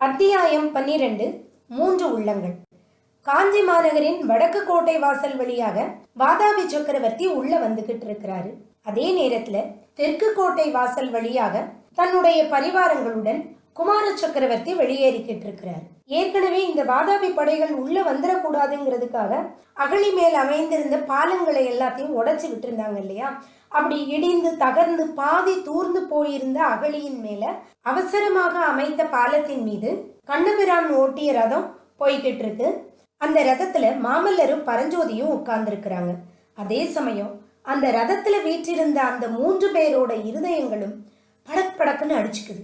அத்தியாயம் பன்னிரண்டு மூன்று உள்ளங்கள். காஞ்சி மாநகரின் வடக்கு கோட்டை வாசல் வழியாக வாதாபி சக்கரவர்த்தி உள்ள வந்துகிட்டு இருக்கிறாரு. அதே நேரத்துல தெற்கு கோட்டை வாசல் வழியாக தன்னுடைய பரிவாரங்களுடன் குமார சக்கரவர்த்தி வெளியேறிக்கிட்டு இருக்கிறார். ஏற்கனவே இந்த வாதாபி படைகள் உள்ள வந்துடக்கூடாதுங்கிறதுக்காக அகழி மேல் அமைந்திருந்த பாலங்களை எல்லாத்தையும் உடைச்சு விட்டுருந்தாங்க இல்லையா? அப்படி இடிந்து தகர்ந்து பாதி தூர்ந்து போயிருந்த அகழியின் மேல அவசரமாக அமைத்த பாலத்தின் மீது கண்ணபிரான் ஓட்டிய ரதம் போய்கிட்டு இருக்கு. அந்த ரதத்துல மாமல்லரும் பரஞ்சோதியும் உட்கார்ந்துருக்கிறாங்க. அதே சமயம் அந்த ரதத்துல வீற்றிருந்த அந்த மூன்று பேரோட இருதயங்களும் படக் படக்குன்னு அடிச்சுக்குது.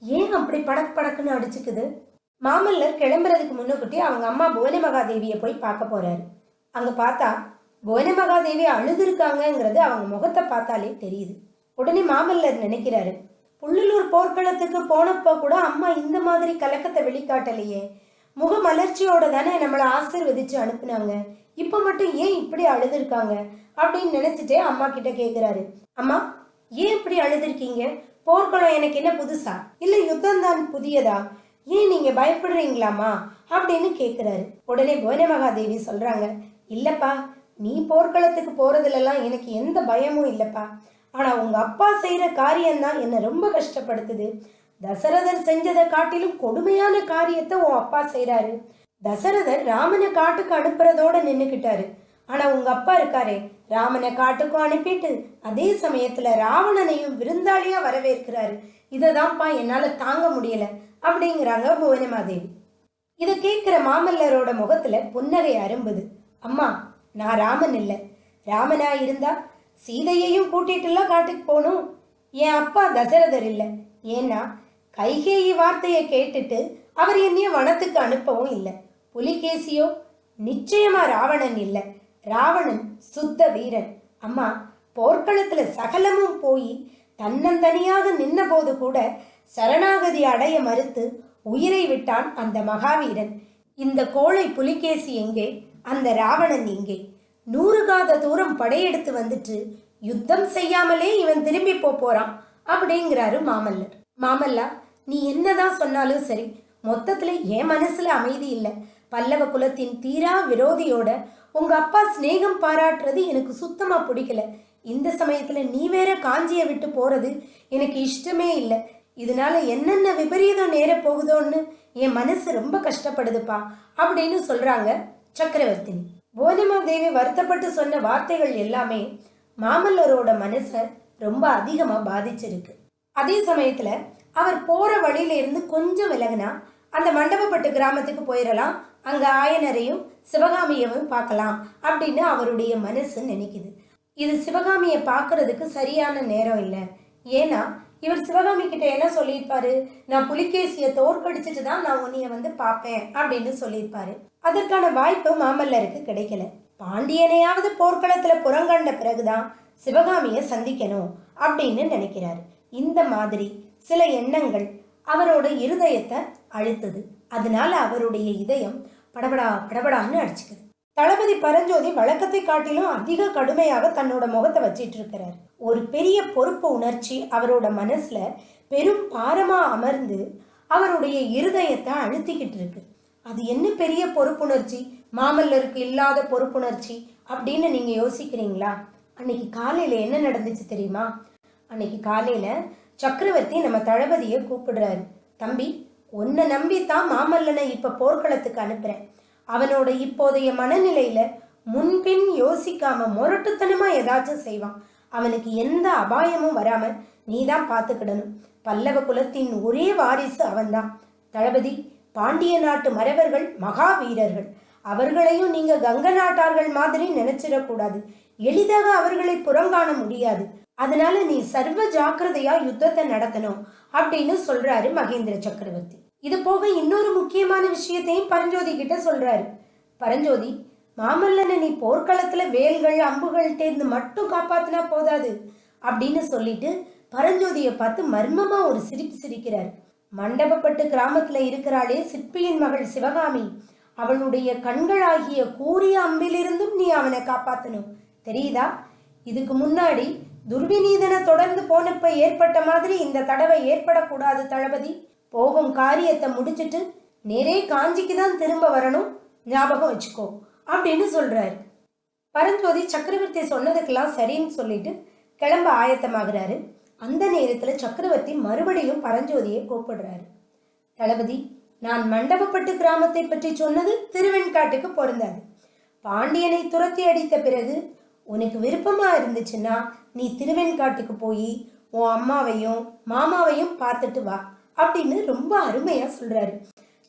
ஏன் அப்படி படக் படக்குன்னு அடிச்சுக்குது? மாமல்லர் கிளம்புறதுக்கு முன்னுக்கூட்டி அவங்க அம்மா புவன மகாதேவியை போய் பார்க்க போறாரு. அங்க பார்த்தா புவன மகாதேவி அழுதுருக்காங்கங்கிறது அவங்க முகத்தை பார்த்தாலே தெரியுது. உடனே மாமல்லர் நினைக்கிறாரு புள்ளலூர் போர்க்களத்துக்கு போனப்போ கூட அம்மா இந்த மாதிரி கலக்கத்தை வெளிக்காட்டலையே. முகமலர்ச்சியோட தானே நம்மளை ஆசீர்வதிச்சு அனுப்புனாங்க. இப்போ மட்டும் ஏன் இப்படி அழுதுருக்காங்க? அப்படின்னு நினைச்சிட்டே அம்மா கிட்ட கேட்குறாரு அம்மா ஏன் இப்படி அழுதுருக்கீங்க? போர்க்களம் எனக்கு என்ன புதுசா? இல்லை யுத்தம் தான் புதியதா? ஏன் நீங்க பயப்படுறீங்களாமா அப்படின்னு கேட்குறாரு உடனே புவன மகாதேவி சொல்றாங்க இல்லப்பா நீ போர்க்களத்துக்கு போறதுலலாம் எனக்கு எந்த பயமும் இல்லைப்பா. ஆனா உங்க அப்பா செய்யற காரியம்தான் என்ன ரொம்ப கஷ்டப்படுத்துது. தசரதர் செஞ்சதை காட்டிலும் கொடுமையான காரியத்தை உன் அப்பா செய்கிறாரு தசரதர் ராமனை காட்டுக்கு அனுப்புறதோட நின்னுக்கிட்டாரு. ஆனா உங்க அப்பா இருக்காரே ராமனை காட்டுக்கும் அனுப்பிட்டு அதே சமயத்துல ராவணனையும் விருந்தாளியா வரவேற்கிறாரு. இததான்ப்பா என்னால தாங்க முடியல அப்படிங்கிறாங்க புவனமாதேவி. இதை கேட்குற மாமல்லரோட முகத்துல புன்னகை அரும்புது. அம்மா நான் ராமன் இல்லை. ராமனா இருந்தா சீதையையும் கூட்டிட்டுலாம் காட்டுக்கு போகணும் என் அப்பா தசரதர் இல்லை. ஏன்னா கைகேயி வார்த்தையை கேட்டுட்டு அவர் என்னைய வனத்துக்கு அனுப்பவும் இல்லை. புலிகேசியோ நிச்சயமா ராவணன் இல்லை. ராவணன் சுத்த வீரன். அம்மா போர்க்களத்துல சகலமும் போய் தன்னந்தனியாக நின்னபோது கூட சரணாகதி அடைய மறுத்து உயிரை விட்டான் அந்த மகாவீரன். இந்த கோழை புலிகேசி எங்கே? அந்த ராவணன் இங்கே. நூறு காத தூரம் படையெடுத்து வந்துட்டு யுத்தம் செய்யாமலே இவன் திரும்பி போறான் அப்படிங்கிறாரு மாமல்லர். மாமல்லா நீ என்னதான் சொன்னாலும் சரி மொத்தத்துல என் மனசுல அமைதி இல்லை. பல்லவ குலத்தின் தீரா விரோதியோட உங்க அப்பா சிநேகம் பாராட்டுறது எனக்கு சுத்தமா பிடிக்கல. இந்த சமயத்துல நீ வேற காஞ்சியை விட்டு போறது எனக்கு இஷ்டமே இல்லை. இதனால என்னென்ன விபரீதம் நேர போகுதோன்னு என் மனசு ரொம்ப கஷ்டப்படுதுப்பா அப்படின்னு சொல்றாங்க சக்கரவர்த்தினி. போதிமாதேவி வருத்தப்பட்டு சொன்ன வார்த்தைகள் எல்லாமே மாமல்லரோட மனசை ரொம்ப அதிகமாக பாதிச்சிருக்கு. அதே சமயத்தில் அவர் போகிற வழியில இருந்து கொஞ்சம் விலகுனா அந்த மண்டபப்பட்டு கிராமத்துக்கு போயிடலாம் அங்கே ஆயனரையும் சிவகாமியவும் பார்க்கலாம் அப்படின்னு அவருடைய மனசு நினைக்குது. இது சிவகாமியை பார்க்கறதுக்கு சரியான நேரம் இல்லை. ஏன்னா இவர் சிவகாமி கிட்ட என்ன சொல்லியிருப்பாரு? நான் புலிகேசியை தோற்கடிச்சிட்டு தான் நான் உன்னைய வந்து பார்ப்பேன் அப்படின்னு சொல்லியிருப்பாரு. அதற்கான வாய்ப்பு மாமல்லருக்கு கிடைக்கல. பாண்டியனையாவது போர்க்களத்துல புறங்கண்ட பிறகுதான் சிவகாமியை சந்திக்கணும் அப்படின்னு நினைக்கிறாரு. இந்த மாதிரி சில எண்ணங்கள் அவரோட இருதயத்தை அழுத்துது. அதனால அவருடைய இதயம் படபடா படபடான்னு அடிச்சுக்குது. தளபதி பரஞ்சோதி வழக்கத்தை காட்டிலும் அதிக கடுமையாக தன்னோட முகத்தை வச்சிட்டு இருக்கிறார் ஒரு பெரிய பொறுப்பு உணர்ச்சி அவரோட மனசுல பெரும் பாரமா அமர்ந்து அவருடைய இருதயத்தை அழுத்திக்கிட்டு இருக்கு அது என்ன பெரிய பொறுப்புணர்ச்சி? மாமல்லருக்கு இல்லாத பொறுப்புணர்ச்சி அப்படின்னு நீங்க யோசிக்கிறீங்களா? அன்னைக்கு காலையில என்ன நடந்துச்சு தெரியுமா? அன்னைக்கு காலையில சக்கரவர்த்தி நம்ம தளபதியை கூப்பிடுறாரு. தம்பி உன்னை தான் மாமல்லனை இப்ப போர்க்களத்துக்கு அனுப்புறேன். அவனோட இப்போதைய மனநிலையில முன்பின் யோசிக்காம முரட்டுத்தனமா ஏதாச்சும் செய்வான். அவனுக்கு எந்த அபாயமும் வராம நீதான் பார்த்துக்கிடணும். பல்லவ குலத்தின் ஒரே வாரிசு அவன்தான். தளபதி பாண்டிய நாட்டு மறவர்கள் மகா வீரர்கள் அவர்களையும் நீங்க கங்க நாட்டார்கள் மாதிரி நினைச்சிடக்கூடாது எளிதாக அவர்களை புறங்காண முடியாது. அதனால நீ சர்வ ஜாக்கிரதையா யுத்தத்தை நடத்தணும் அப்படின்னு சொல்றாரு மகேந்திர சக்கரவர்த்தி. இது போக இன்னொரு முக்கியமான விஷயத்தையும் பரஞ்சோதி கிட்ட சொல்றாரு. பரஞ்சோதி மாமல்லனை நீ போர்க்களத்துல வேல்கள் அம்புகள் தேர்ந்து மட்டும் காப்பாத்தினா போதாது அப்படின்னு சொல்லிட்டு பரஞ்சோதியை பார்த்து மர்மமா ஒரு சிரிப்பு சிரிக்கிறார். மண்டபப்பட்டு கிராமத்துல இருக்கிறாளே சிற்பியின் மகள் சிவகாமி அவளுடைய கண்களாகிய கூறிய அம்பிலிருந்தும் நீ அவனை காப்பாத்தணும். தெரியுதா? இதுக்கு முன்னாடி துர்விநீதனை தொடர்ந்து போனப்ப ஏற்பட்ட மாதிரி இந்த தடவை ஏற்படக்கூடாது தளபதி. போகும் காரியத்தை முடிச்சிட்டு நேரே காஞ்சிக்கு தான் திரும்ப வரணும். ஞாபகம் வச்சுக்கோ. அப்படின்னு சொல்றாரு. பரஞ்சோதி சக்கரவர்த்தி சொன்னதுக்கெல்லாம் சரின்னு சொல்லிட்டு கிளம்ப ஆயத்தமாகிறாரு. அந்த நேரத்தில் சக்கரவர்த்தி மறுபடியும் பரஞ்சோதியை கூப்பிடுறாரு. தளபதி நான் மண்டபப்பட்டு கிராமத்தை பற்றி சொன்னது திருவெண்காட்டுக்கு பொருந்தாது. பாண்டியனை துரத்தி அடித்த பிறகு உனக்கு விருப்பமா இருந்துச்சுன்னா நீ திருவெண்காட்டுக்கு போய் உன் அம்மாவையும் மாமாவையும் பார்த்துட்டு வா. அப்படின்னு ரொம்ப அருமையா சொல்றாரு.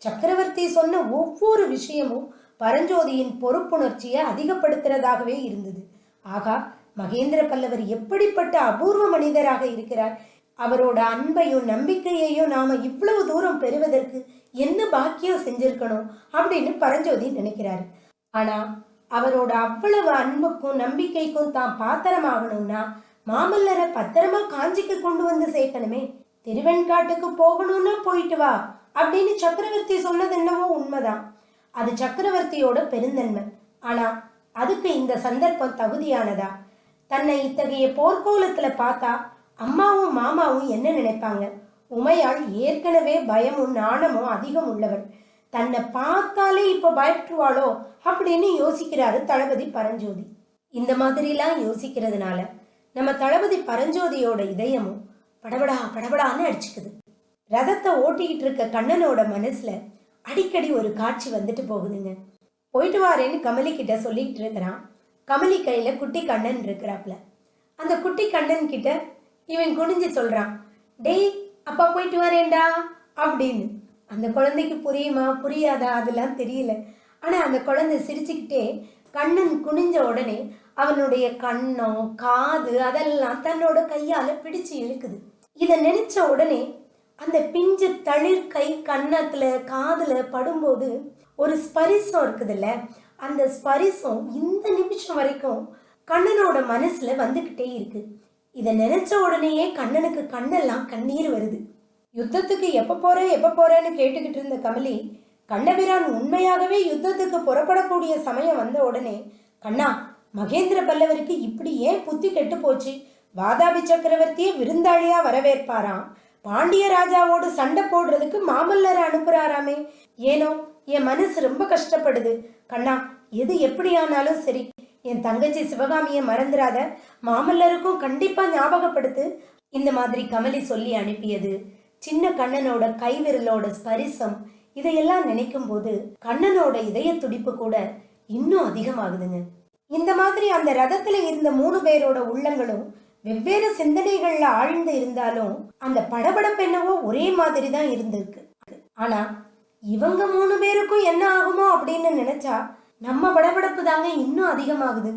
சக்கரவர்த்தி சொன்ன ஒவ்வொரு விஷயமும் பரஞ்சோதியின் பொறுப்புணர்ச்சியை அதிகப்படுத்துறதாகவே இருந்தது. ஆகா மகேந்திர பல்லவர் எப்படிப்பட்ட அபூர்வ மனிதராக இருக்கிறார்? அவரோட அன்பையும் நம்பிக்கையையும் நாம இவ்வளவு தூரம் பெறுவதற்கு என்ன பாக்கியம் செஞ்சிருக்கணும் அப்படின்னு பரஞ்சோதி நினைக்கிறாரு. ஆனா அவரோட அவ்வளவு அன்புக்கும் நம்பிக்கைக்கும் தான் பாத்திரமாகணும்னா மாமல்லரை பத்திரமா காஞ்சிக்கு கொண்டு வந்து சேர்க்கணுமே. திருவெண்காட்டுக்கு போகணும்னா போயிட்டு வா அப்படின்னு சக்கரவர்த்தி சொன்னது என்னவோ உண்மைதான். அது சக்கரவர்த்தியோட பெருந்தன்மை. ஆனா அதுக்கு இந்த சந்தர்ப்பம் தகுதியானதா? தன்னை இத்தகைய போர்க்கோலத்துல பார்த்தா அம்மாவும் மாமாவும் என்ன நினைப்பாங்க? உமையாள் ஏற்கனவே பயமும் நாணமும் அதிகம் உள்ளவள். தன்னை பார்த்தாலே இப்ப பயப்படுவாளோ அப்படின்னு யோசிக்கிறாரு தளபதி பரஞ்சோதி. இந்த மாதிரிலாம் யோசிக்கிறதுனால நம்ம தளபதி பரஞ்சோதியோட இதயமும் படபடா படபடான்னு அடிச்சுக்குது. ரதத்தை ஓட்டிக்கிட்டு இருக்க கண்ணனோட மனசுல அடிக்கடி ஒரு காட்சி வந்துட்டு போகுதுங்க. போயிட்டு வாரேன்னு கமலி கிட்ட சொல்லிக்கிட்டு இருக்கிறான். கமலி கையில குட்டி கண்ணன் இருக்கிறாப்ல அந்த குட்டி கண்ணன் கிட்ட இவன் குனிஞ்சு சொல்றான் டேய் அப்பா போயிட்டு வரேன்டா அப்படின்னு. அந்த குழந்தைக்கு புரியுமா புரியாதா? அதெல்லாம் தெரியல. ஆனா அந்த குழந்தை சிரிச்சுக்கிட்டே கண்ணன் குனிஞ்ச உடனே அவனுடைய கண்ணம் காது அதெல்லாம் தன்னோட கையால பிடிச்சு இழுக்குது. இதை நினைச்ச உடனே அந்த பிஞ்சு தளிர் கை கன்னத்துல காதுல படும்போது ஒரு ஸ்பரிசம் இருக்குதுல்ல அந்த ஸ்பரிசம் இந்த நிமிஷம் வரைக்கும் கண்ணனோட மனசுல வந்துகிட்டே இருக்கு. இதை நினைச்ச உடனேயே கண்ணனுக்கு கண்ணெல்லாம் கண்ணீர் வருது. யுத்தத்துக்கு எப்ப போற எப்ப போறேன்னு கேட்டுக்கிட்டு இருந்த கமலி கண்ணபிரான் உண்மையாகவே யுத்தத்துக்கு புறப்படக்கூடிய சமயம் வந்த உடனே கண்ணா மகேந்திர பல்லவருக்கு இப்படி ஏன் புத்தி கெட்டு போச்சு? வாதாபி சக்கரவர்த்தியை விருந்தாளியா வரவேற்பாராம். பாண்டிய ராஜாவோடு சண்டை போடுறதுக்கு மாமல்லரை அனுப்புறாராமே. ஏனோ என் மனசு ரொம்ப கஷ்டப்படுது. கண்ணா எது எப்படியானாலும் சரி என் தங்கச்சி சிவகாமியை மறந்துடாத மாமல்லருக்கும் கண்டிப்பா ஞாபகப்படுத்து. இந்த மாதிரி கமலி சொல்லி அனுப்பியது. சின்ன கண்ணனோட கைவிரலோட ஸ்பரிசம் இதையெல்லாம் நினைக்கும் போது கண்ணனோட இதய துடிப்பு கூட இன்னும் அதிகமாகுதுங்க. இந்த மாதிரி அந்த ரதத்துல இருந்த மூணு பேரோட உள்ளங்களும் வெவ்வேறு சிந்தனைகள்ல ஆழ்ந்து இருந்தாலும் அந்த படபடப்பு என்னவோ ஒரே மாதிரி தான் இருந்திருக்கு. ஆனா இவங்க மூணு பேருக்கும் என்ன ஆகுமோ அப்படின்னு நினைச்சா நம்ம படபடப்பு தாங்க இன்னும் அதிகமாகுது.